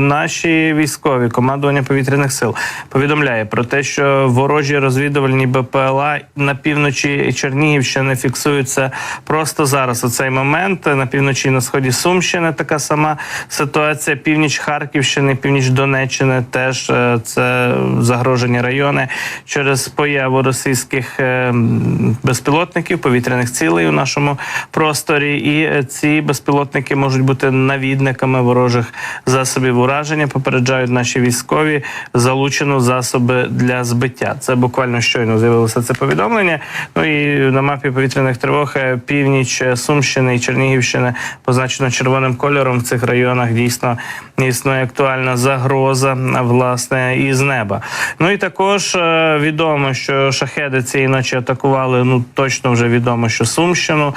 Наші військові командування повітряних сил повідомляє про те, що ворожі розвідувальні БПЛА на півночі Чернігівщини фіксуються просто зараз. У цей момент на півночі і на сході Сумщини така сама ситуація. Північ Харківщини, північ Донеччини теж е, це загрожені райони через появу російських е, безпілотників, повітряних цілей у нашому просторі. І е, ці безпілотники можуть бути навідниками ворожих засобів ураження. Попереджають наші військові залучено засоби для збиття. Це буквально щойно з'явилося це повідомлення. Ну і на мапі повітряних тривог е, північ е, Сумщини і Чернігівщини позначено червоним кольором. В цих районах дійсно існує актуальна загроза власне із неба. Ну і також е, відомо, що шахеди цієї ночі атакували. Ну точно вже відомо, що Сумщину,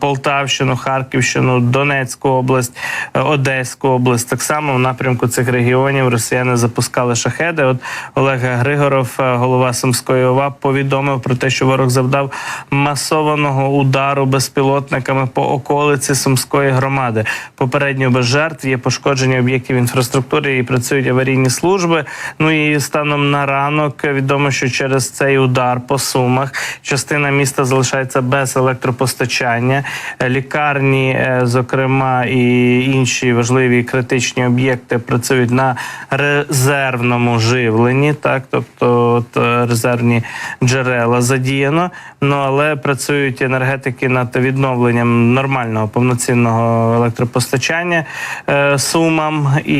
Полтавщину, Харківщину, Донецьку область, Одеську область. Так само в напрямку цих регіонів росіяни запускали шахеди. От Олег Григоров, е, голова Сумської ОВА, повідомив про те, що ворог завдав масованого удару безпілотниками по околиці Сумської громади. Попередньо без жертв є пошкодження об'єктів інфраструктури і працюють аварійні служби. Ну і станом на ранок відомо, що через цей удар по сумах частина міста залишається без електропостачання. Лікарні, е, зокрема, і інші важливі критичні об'єкти працюють на резервному живленні, так тобто от, е, резервні джерела задіяно. Ну але працюють енергетики над відновленням нормального повноцінного електропостачання е, сумам. І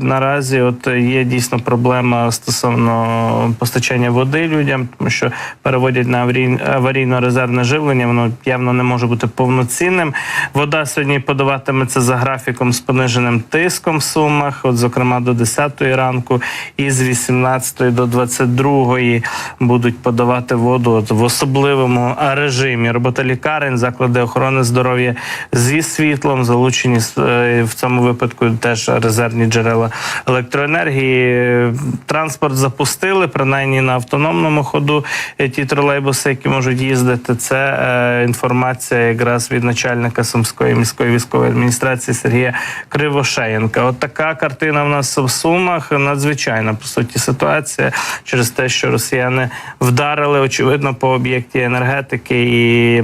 наразі от є дійсно проблема стосовно постачання води людям, тому що переводять на аварій- аварійно-резервне живлення. Воно явно не може бути повноцінним. Вода сьогодні подаватиметься за графіком з пониженим тиском в сумах, от зокрема до 10 ранку, і з 18 до 22 будуть подавати воду от в особливому режимі. Робота лікарень, заклади охорони здоров'я зі світлом, залучені е, в цьому випадку теж резервні джерела електроенергії. Транспорт запустили, принаймні на автономному ходу. е, Ті тролейбуси, які можуть їздити, це е, інформація якраз від начальника Сумської міської військової адміністрації Сергія Кривошеєнка. От така картина в нас в Сумах. Надзвичайна по суті ситуація через те, що росіяни вдарили очевидно по об'єкті енергетики і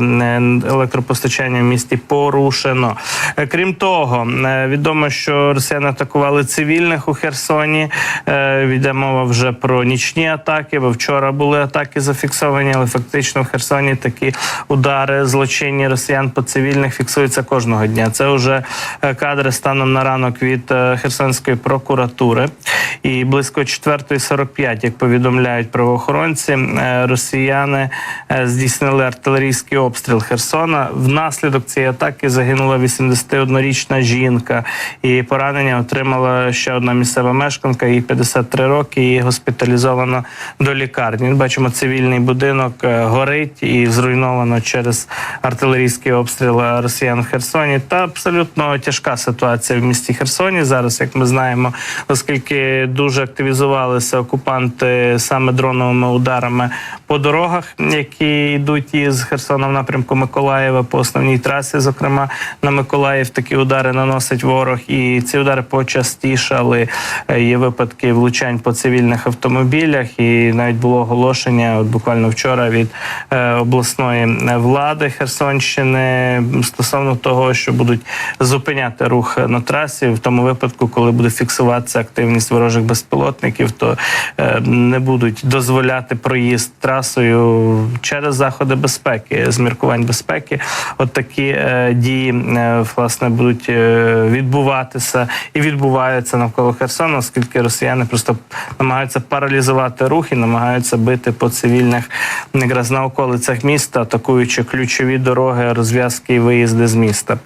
електропостачання в місті порушено. Е, Крім того, е, відомо, що росіяни атакували цивільних у Херсоні. Е, Йде мова вже про нічні атаки, бо вчора були атаки зафіксовані, але фактично в Херсоні такі удари злочинні росіян по цивільних фіксуються кожного дня. Це вже е, кадри станом на ранок від е, Херсонської прокуратури. І близько 4.45, як повідомляють правоохоронці, е, росіяни е, здійснили артилерійський обстріл Херсона. Внаслідок цієї атаки загинула 81-річна жінка, і поранення отримала ще одна місцева мешканка, їй 53 роки. Її госпіталізовано до лікарні. Бачимо, цивільний будинок е, горить і зруйновано через артилерійський обстріл росіян в Херсоні. Та абсолютно тяжка ситуація в місті Херсоні зараз, як ми знаємо, оскільки дуже активізувалися окупанти саме дроновими ударами по дорогах, які йдуть із Херсона в напрямку Миколаєва по основній трасі, зокрема на Миколаїв, такі удари наносить ворог, і ці удари почастішали. Е, Є випадки влучань по цивільних автомобілях, і навіть було оголошення от буквально вчора від е, обласної е, влади Херсонщини стосовно того, що будуть зупиняти рух на трасі в тому випадку, коли буде фіксуватися активність ворожих безпілотників, то е, не будуть дозволяти проїзд трасою через заходи безпеки, з міркувань безпеки. От такі е, дії е, власне будуть відбуватися і відбуваються навколо Херсона, оскільки росіяни просто намагаються паралізувати рух і намагаються бити по цивільних якраз на околицях міста, атакуючи ключові дороги, розв'язки і виїзди з міста.